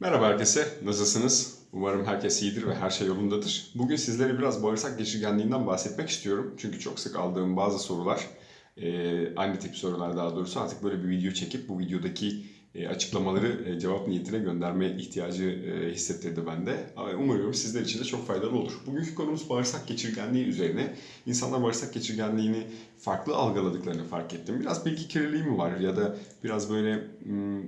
Merhaba herkese, nasılsınız? Umarım herkes iyidir ve her şey yolundadır. Bugün sizlere biraz bağırsak geçirgenliğinden bahsetmek istiyorum. Çünkü çok sık aldığım bazı sorular, e, aynı tip sorular daha doğrusu artık böyle bir video çekip bu videodaki e, açıklamaları e, cevap niyetine gönderme ihtiyacı e, hissettirdi bende. Umuyorum sizler için de çok faydalı olur. Bugünkü konumuz bağırsak geçirgenliği üzerine. İnsanlar bağırsak geçirgenliğini farklı algıladıklarını fark ettim. Biraz bilgi kirliliği mi var ya da biraz böyle hmm,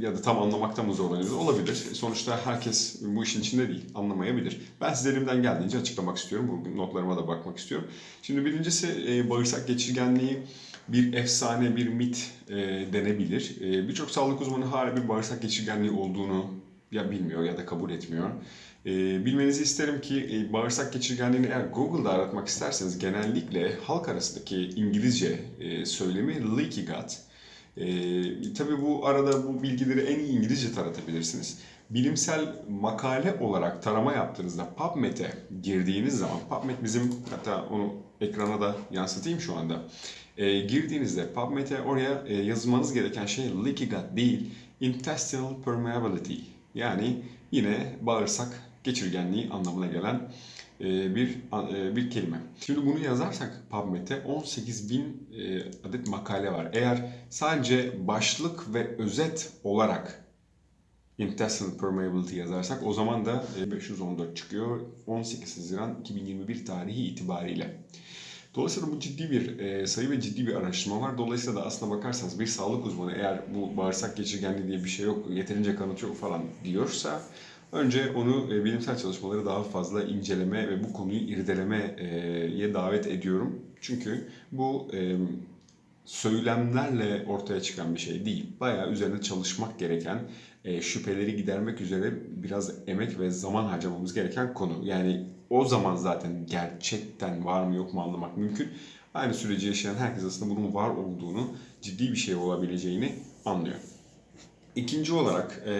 ya da tam anlamakta mı zorlanıyoruz? Olabilir. Sonuçta herkes bu işin içinde değil, anlamayabilir. Ben size elimden geldiğince açıklamak istiyorum. Bu notlarıma da bakmak istiyorum. Şimdi birincisi e, bağırsak geçirgenliği bir efsane, bir mit e, denebilir. E, Birçok sağlık uzmanı hala bir bağırsak geçirgenliği olduğunu ya bilmiyor ya da kabul etmiyor. E, bilmenizi isterim ki e, bağırsak geçirgenliğini eğer Google'da aratmak isterseniz genellikle halk arasındaki İngilizce e, söylemi leaky gut. Ee, tabii bu arada bu bilgileri en iyi İngilizce taratabilirsiniz. Bilimsel makale olarak tarama yaptığınızda PubMed'e girdiğiniz zaman, PubMed bizim hatta onu ekrana da yansıtayım şu anda. Ee, girdiğinizde PubMed'e oraya e, yazmanız gereken şey leaky gut değil, intestinal permeability. Yani yine bağırsak geçirgenliği anlamına gelen e, bir e, bir kelime. Şimdi bunu yazarsak PubMed'e 18 bin e, adet makale var. Eğer sadece başlık ve özet olarak intestinal permeability yazarsak o zaman da 514 çıkıyor 18 Haziran 2021 tarihi itibariyle. Dolayısıyla bu ciddi bir e, sayı ve ciddi bir araştırma var. Dolayısıyla da aslına bakarsanız bir sağlık uzmanı eğer bu bağırsak geçirgenliği diye bir şey yok, yeterince kanıt yok falan diyorsa Önce onu e, bilimsel çalışmaları daha fazla inceleme ve bu konuyu irdelemeye davet ediyorum. Çünkü bu e, söylemlerle ortaya çıkan bir şey değil. Bayağı üzerine çalışmak gereken, e, şüpheleri gidermek üzere biraz emek ve zaman harcamamız gereken konu. Yani o zaman zaten gerçekten var mı yok mu anlamak mümkün. Aynı süreci yaşayan herkes aslında bunun var olduğunu, ciddi bir şey olabileceğini anlıyor. İkinci olarak e,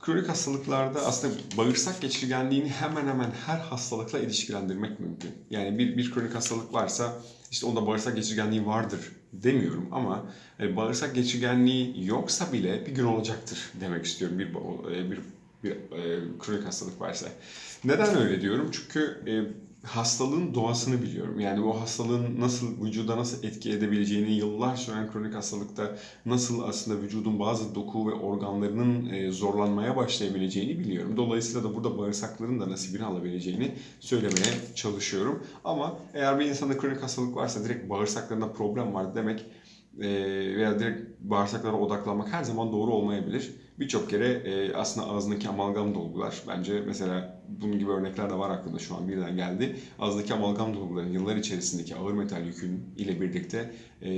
Kronik hastalıklarda aslında bağırsak geçirgenliğini hemen hemen her hastalıkla ilişkilendirmek mümkün. Yani bir, bir kronik hastalık varsa işte onda bağırsak geçirgenliği vardır demiyorum ama e, bağırsak geçirgenliği yoksa bile bir gün olacaktır demek istiyorum bir e, bir bir, e, kronik hastalık varsa. Neden öyle diyorum? Çünkü e, hastalığın doğasını biliyorum. Yani o hastalığın nasıl vücuda nasıl etki edebileceğini, yıllar süren kronik hastalıkta nasıl aslında vücudun bazı doku ve organlarının e, zorlanmaya başlayabileceğini biliyorum. Dolayısıyla da burada bağırsakların da nasibini alabileceğini söylemeye çalışıyorum. Ama eğer bir insanda kronik hastalık varsa direkt bağırsaklarında problem var demek e, veya direkt bağırsaklara odaklanmak her zaman doğru olmayabilir birçok kere e, aslında ağzındaki amalgam dolgular bence mesela bunun gibi örnekler de var aklımda şu an birden geldi. Ağızdaki amalgam dolguların yıllar içerisindeki ağır metal yükün ile birlikte e,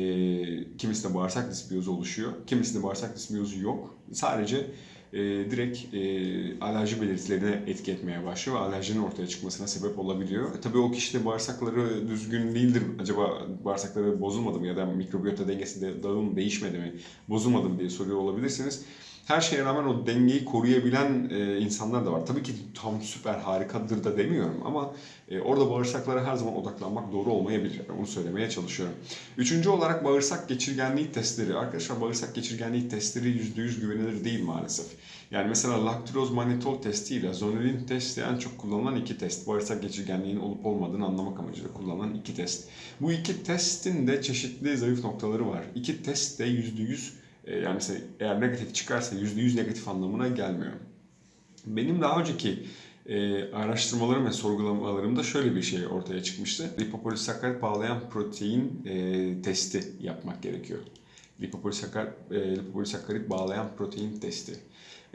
kimisinde bağırsak disbiyozu oluşuyor. Kimisinde bağırsak disbiyozu yok. Sadece e, direkt e, alerji belirtilerine etki etmeye başlıyor ve alerjinin ortaya çıkmasına sebep olabiliyor. E, tabii o kişide bağırsakları düzgün değildir. Acaba bağırsakları bozulmadı mı ya da mikrobiyota dengesi de dağılım değişmedi mi, bozulmadı mı diye soruyor olabilirsiniz her şeye rağmen o dengeyi koruyabilen e, insanlar da var. Tabii ki tam süper harikadır da demiyorum ama e, orada bağırsaklara her zaman odaklanmak doğru olmayabilir. Yani onu söylemeye çalışıyorum. Üçüncü olarak bağırsak geçirgenliği testleri. Arkadaşlar bağırsak geçirgenliği testleri %100 güvenilir değil maalesef. Yani mesela laktiroz manitol testi ile zonulin testi en çok kullanılan iki test. Bağırsak geçirgenliğinin olup olmadığını anlamak amacıyla kullanılan iki test. Bu iki testin de çeşitli zayıf noktaları var. İki test de %100 e, yani mesela eğer negatif çıkarsa %100 negatif anlamına gelmiyor. Benim daha önceki e, araştırmalarım ve sorgulamalarımda şöyle bir şey ortaya çıkmıştı. Lipopolisakkarit bağlayan protein e, testi yapmak gerekiyor. Lipopolisakkarit, e, lipopolisakkarit bağlayan protein testi.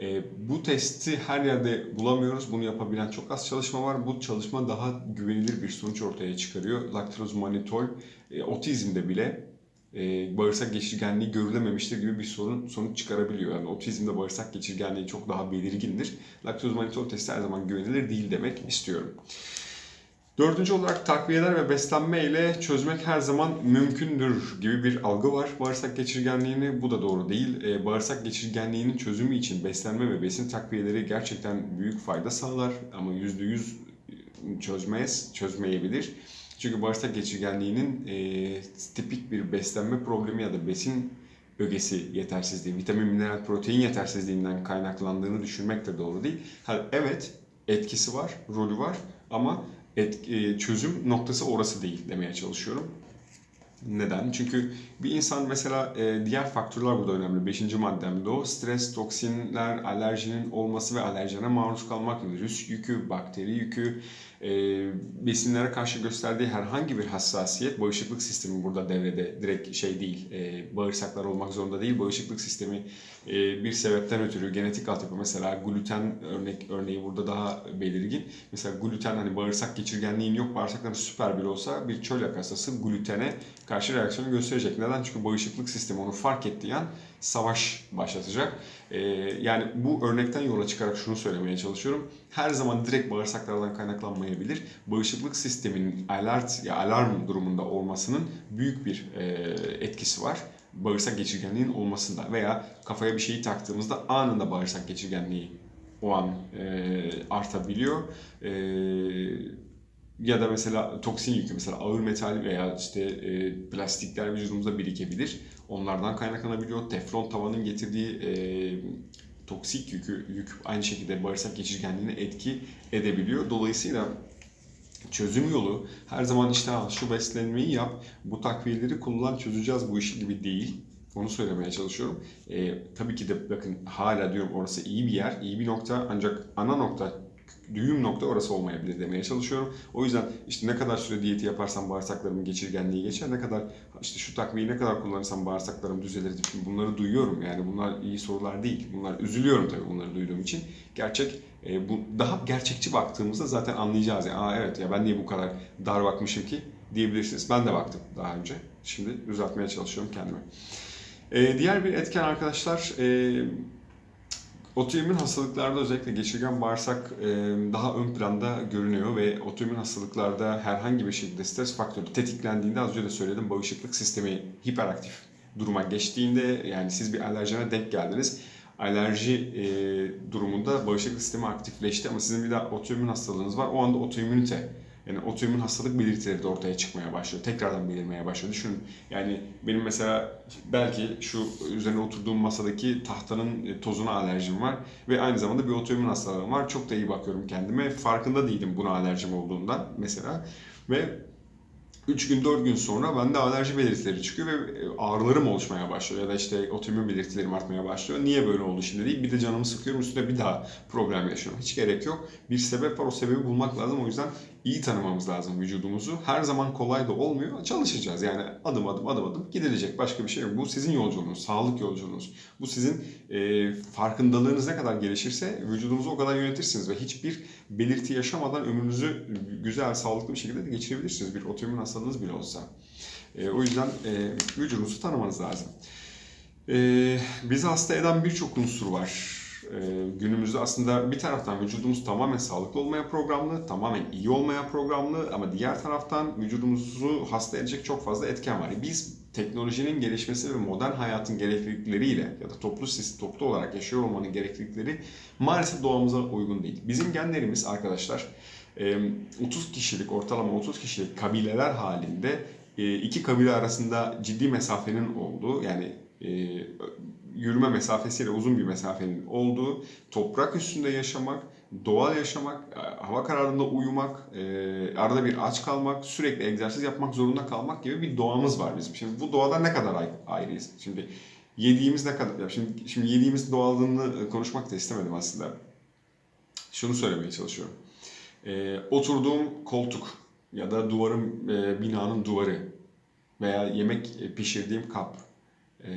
E, bu testi her yerde bulamıyoruz. Bunu yapabilen çok az çalışma var. Bu çalışma daha güvenilir bir sonuç ortaya çıkarıyor. Laktoz manitol e, otizmde bile e, bağırsak geçirgenliği görülememiştir gibi bir sorun sonuç çıkarabiliyor. Yani otizmde bağırsak geçirgenliği çok daha belirgindir. Laktoz manitol testi her zaman güvenilir değil demek istiyorum. Dördüncü olarak takviyeler ve beslenme ile çözmek her zaman mümkündür gibi bir algı var. Bağırsak geçirgenliğini bu da doğru değil. Ee, bağırsak geçirgenliğinin çözümü için beslenme ve besin takviyeleri gerçekten büyük fayda sağlar ama %100 çözmez, çözmeyebilir. Çünkü bağırsak geçirgenliğinin e, bir beslenme problemi ya da besin ögesi yetersizliği, vitamin, mineral, protein yetersizliğinden kaynaklandığını düşünmek de doğru değil. Ha, evet etkisi var, rolü var ama et, e, çözüm noktası orası değil demeye çalışıyorum. Neden? Çünkü bir insan mesela e, diğer faktörler burada önemli. Beşinci maddemde o. Stres, toksinler, alerjinin olması ve alerjene maruz kalmak, virüs yükü, bakteri yükü, e, besinlere karşı gösterdiği herhangi bir hassasiyet bağışıklık sistemi burada devrede. Direkt şey değil, e, bağırsaklar olmak zorunda değil. Bağışıklık sistemi bir sebepten ötürü genetik altyapı mesela gluten örnek örneği burada daha belirgin. Mesela gluten hani bağırsak geçirgenliğin yok, bağırsakların süper bir olsa bir çölyak hastası glutene karşı reaksiyonu gösterecek. Neden? Çünkü bağışıklık sistemi onu fark ettiği an savaş başlatacak. Ee, yani bu örnekten yola çıkarak şunu söylemeye çalışıyorum. Her zaman direkt bağırsaklardan kaynaklanmayabilir. Bağışıklık sisteminin alert ya alarm durumunda olmasının büyük bir e, etkisi var. Bağırsak geçirgenliğinin olmasında veya kafaya bir şeyi taktığımızda anında bağırsak geçirgenliği o an e, artabiliyor. E, ya da mesela toksin yükü mesela ağır metal veya işte e, plastikler vücudumuzda birikebilir. Onlardan kaynaklanabiliyor. Teflon tavanın getirdiği e, toksik yükü yük aynı şekilde bağırsak geçirgenliğine etki edebiliyor. Dolayısıyla çözüm yolu her zaman işte şu beslenmeyi yap, bu takviyeleri kullan çözeceğiz bu işi gibi değil. Onu söylemeye çalışıyorum. E, tabii ki de bakın hala diyorum orası iyi bir yer, iyi bir nokta ancak ana nokta düğüm nokta orası olmayabilir demeye çalışıyorum. O yüzden işte ne kadar süre diyeti yaparsam bağırsaklarımın geçirgenliği geçer, ne kadar işte şu takviyeyi ne kadar kullanırsam bağırsaklarım düzelir. Şimdi bunları duyuyorum yani bunlar iyi sorular değil. Bunlar üzülüyorum tabii bunları duyduğum için. Gerçek e, bu daha gerçekçi baktığımızda zaten anlayacağız. Yani, Aa evet ya ben niye bu kadar dar bakmışım ki diyebilirsiniz. Ben de baktım daha önce. Şimdi düzeltmeye çalışıyorum kendimi. E, diğer bir etken arkadaşlar e, Otoimmün hastalıklarda özellikle geçirgen bağırsak e, daha ön planda görünüyor ve otoimmün hastalıklarda herhangi bir şekilde stres faktörü tetiklendiğinde az önce de söyledim bağışıklık sistemi hiperaktif duruma geçtiğinde yani siz bir alerjene denk geldiniz. Alerji e, durumunda bağışıklık sistemi aktifleşti ama sizin bir de otoimmün hastalığınız var. O anda otoimmünite yani otoimmün hastalık belirtileri de ortaya çıkmaya başlıyor. Tekrardan belirmeye başlıyor. Düşünün yani benim mesela belki şu üzerine oturduğum masadaki tahtanın e, tozuna alerjim var. Ve aynı zamanda bir otoimmün hastalığım var. Çok da iyi bakıyorum kendime. Farkında değilim buna alerjim olduğundan mesela. Ve 3 gün 4 gün sonra bende alerji belirtileri çıkıyor ve e, ağrılarım oluşmaya başlıyor ya da işte otoimmün belirtilerim artmaya başlıyor. Niye böyle oldu şimdi değil. Bir de canımı sıkıyorum üstüne bir daha problem yaşıyorum. Hiç gerek yok. Bir sebep var o sebebi bulmak lazım. O yüzden iyi tanımamız lazım vücudumuzu. Her zaman kolay da olmuyor. Çalışacağız yani adım adım adım adım gidilecek. Başka bir şey yok. Bu sizin yolculuğunuz, sağlık yolculuğunuz. Bu sizin e, farkındalığınız ne kadar gelişirse vücudunuzu o kadar yönetirsiniz ve hiçbir belirti yaşamadan ömrünüzü güzel, sağlıklı bir şekilde de geçirebilirsiniz. Bir otoimmün hastalığınız bile olsa. E, o yüzden e, vücudunuzu tanımanız lazım. E, bizi hasta eden birçok unsur var e, günümüzde aslında bir taraftan vücudumuz tamamen sağlıklı olmaya programlı, tamamen iyi olmaya programlı ama diğer taraftan vücudumuzu hasta edecek çok fazla etken var. Biz teknolojinin gelişmesi ve modern hayatın gereklilikleriyle ya da toplu toplu olarak yaşıyor olmanın gereklilikleri maalesef doğamıza uygun değil. Bizim genlerimiz arkadaşlar 30 kişilik ortalama 30 kişilik kabileler halinde iki kabile arasında ciddi mesafenin olduğu yani yürüme mesafesiyle uzun bir mesafenin olduğu, toprak üstünde yaşamak, doğal yaşamak, e, hava kararında uyumak, e, arada bir aç kalmak, sürekli egzersiz yapmak zorunda kalmak gibi bir doğamız var bizim. Şimdi bu doğada ne kadar ayrıyız? Şimdi yediğimiz ne kadar, şimdi, şimdi yediğimiz doğallığını e, konuşmak da istemedim aslında. Şunu söylemeye çalışıyorum. E, oturduğum koltuk ya da duvarın, e, binanın duvarı veya yemek pişirdiğim kap, e,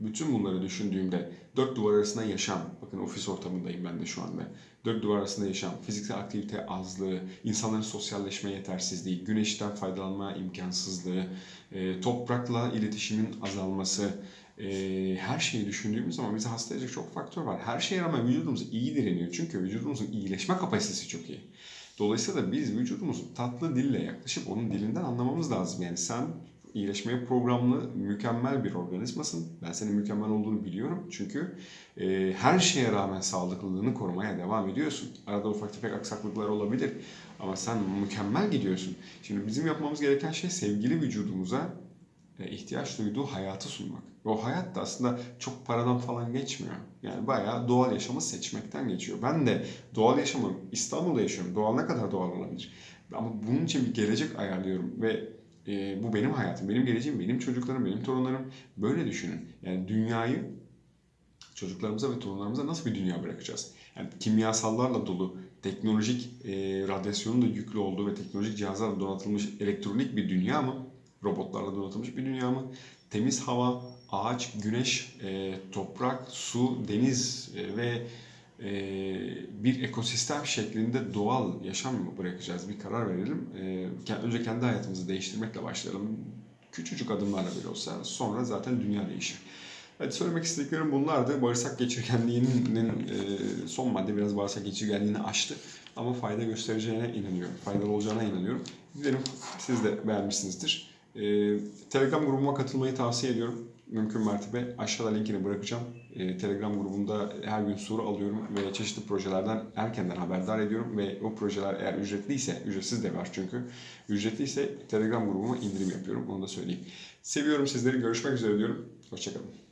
bütün bunları düşündüğümde dört duvar arasında yaşam, bakın ofis ortamındayım ben de şu anda. Dört duvar arasında yaşam, fiziksel aktivite azlığı, insanların sosyalleşme yetersizliği, güneşten faydalanma imkansızlığı, e, toprakla iletişimin azalması, e, her şeyi düşündüğümüz zaman bizi hasta edecek çok faktör var. Her şeye rağmen vücudumuz iyi direniyor. Çünkü vücudumuzun iyileşme kapasitesi çok iyi. Dolayısıyla biz vücudumuzu tatlı dille yaklaşıp onun dilinden anlamamız lazım. Yani sen iyileşmeye programlı mükemmel bir organizmasın. Ben senin mükemmel olduğunu biliyorum. Çünkü e, her şeye rağmen sağlıklılığını korumaya devam ediyorsun. Arada ufak tefek aksaklıklar olabilir ama sen mükemmel gidiyorsun. Şimdi bizim yapmamız gereken şey sevgili vücudumuza e, ihtiyaç duyduğu hayatı sunmak. O hayat da aslında çok paradan falan geçmiyor. Yani bayağı doğal yaşamı seçmekten geçiyor. Ben de doğal yaşamı İstanbul'da yaşıyorum. Doğal ne kadar doğal olabilir? Ama bunun için bir gelecek ayarlıyorum ve e, bu benim hayatım, benim geleceğim, benim çocuklarım, benim torunlarım. Böyle düşünün. Yani dünyayı çocuklarımıza ve torunlarımıza nasıl bir dünya bırakacağız? Yani kimyasallarla dolu, teknolojik e, radyasyonun da yüklü olduğu ve teknolojik cihazlarla donatılmış elektronik bir dünya mı? Robotlarla donatılmış bir dünya mı? Temiz hava, ağaç, güneş, e, toprak, su, deniz e, ve e, bir ekosistem şeklinde doğal yaşam mı bırakacağız? Bir karar verelim. E, önce kendi hayatımızı değiştirmekle başlayalım. Küçücük adımlarla bile olsa sonra zaten dünya değişir. Hadi söylemek istediklerim bunlardı. Bağırsak geçirgenliğinin e, son madde biraz bağırsak geçirgenliğini aştı. Ama fayda göstereceğine inanıyorum. Faydalı olacağına inanıyorum. Dilerim siz de beğenmişsinizdir. E, Telegram grubuma katılmayı tavsiye ediyorum. Mümkün mertebe aşağıda linkini bırakacağım. E, Telegram grubunda her gün soru alıyorum ve çeşitli projelerden erkenden haberdar ediyorum. Ve o projeler eğer ücretliyse, ücretsiz de var çünkü. Ücretliyse Telegram grubuma indirim yapıyorum. Onu da söyleyeyim. Seviyorum sizleri. Görüşmek üzere diyorum. Hoşçakalın.